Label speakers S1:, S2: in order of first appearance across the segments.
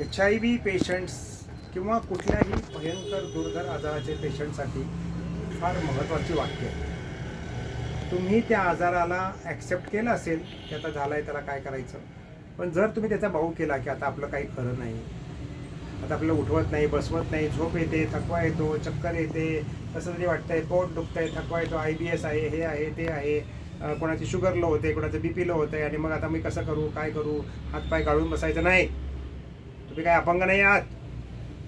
S1: H I V patients किंवा कुठल्याही भयंकर दुर्धर आजाराचे पेशंटसाठी फार महत्त्वाची वाक्य आहे. तुम्ही त्या आजाराला ॲक्सेप्ट केलं असेल की आता झालं आहे त्याला काय करायचं? पण जर तुम्ही त्याचा भाऊ केला की आता आपलं काही खरं नाही आता आपलं उठवत नाही बसवत नाही झोप येते थकवा येतो चक्कर येते कसं तरी वाटतंय पोट दुखतंय थकवा येतो आय बी एस आहे हे आहे ते आहे कोणाची शुगर लो होते कोणाचं बी पी लो होतं आहे आणि मग आता मी कसं करू काय करू हातपाय गाळून बसायचं नाही. तुम्ही काय अपंग नाही आहात?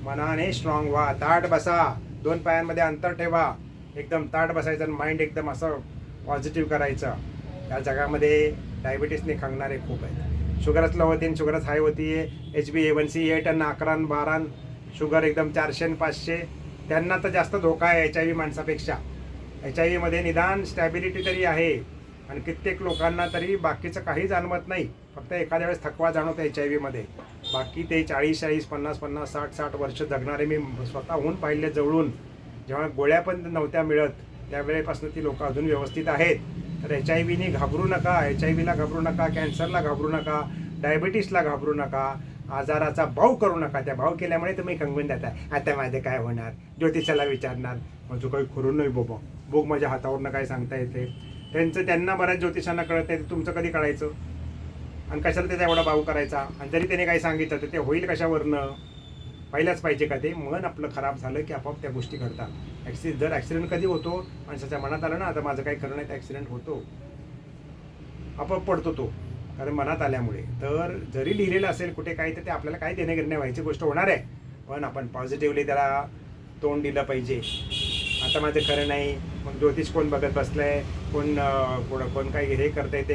S1: मनाने स्ट्रॉंग व्हा. ताट बसा. दोन पायांमध्ये अंतर ठेवा. एकदम ताट बसायचं आणि माइंड एकदम असं पॉझिटिव्ह करायचं. या जगामध्ये डायबिटीसने खंगणारे खूप आहेत. शुगरच लो होती शुगरच हाय होती. आहे H B A one C eight आणि अकरा बारा शुगर एकदम चारशे आणि पाचशे. त्यांना तर जास्त धोका आहे एच आय व्ही माणसापेक्षा. एच आय व्हीमध्ये निदान स्टॅबिलिटी तरी आहे. आणि कित्येक लोकांना तरी बाकीचं काही जाणवत नाही. फक्त एखाद्या वेळेस थकवा जाणवतो एच आय व्हीमध्ये बाकी ते चाळीस चाळीस पन्नास पन्नास साठ साठ वर्ष जगणारे मी स्वतःहून पाहिले जवळून. जेव्हा गोळ्या पण नव्हत्या मिळत त्यावेळेपासून ती लोक अजून व्यवस्थित आहेत. तर एच आय व्हीने घाबरू नका एच आय व्हीला घाबरू नका कॅन्सरला घाबरू नका डायबिटीसला घाबरू नका आजाराचा भाव करू नका. त्या भाव केल्यामुळे तुम्ही खंगून जाता आता माझे काय होणार? ज्योतिषाला विचारणार. माझं काही खरं नाही बोबा. बोग माझ्या हातावरनं काय सांगता येते. त्यांचं त्यांना बऱ्याच ज्योतिषांना कळत नाही तुमचं कधी कळायचं? आणि कशाला त्याचा एवढा भाव करायचा? आणि जरी त्याने काही सांगितलं तर ते होईल कशावरनं? पहिल्याच पाहिजे का ते? मन आपलं खराब झालं की आपोआप त्या गोष्टी घडतात. ॲक्सिडेंट जर ॲक्सिडेंट कधी होतो माणसाच्या मनात आलं ना आता माझं काही करणं नाही ॲक्सिडेंट होतो. आपोआप पडतो तो कारण मनात आल्यामुळे. तर जरी लिहिलेलं असेल कुठे काही तर ते आपल्याला काही देणे घेणे व्हायची गोष्ट होणार आहे. पण आपण पॉझिटिव्हली त्याला तोंड दिलं पाहिजे. आता माझं खरं नाही. मग ज्योतिष कोण बघत बसलंय? कोण कोण कोण काही हे करता ते?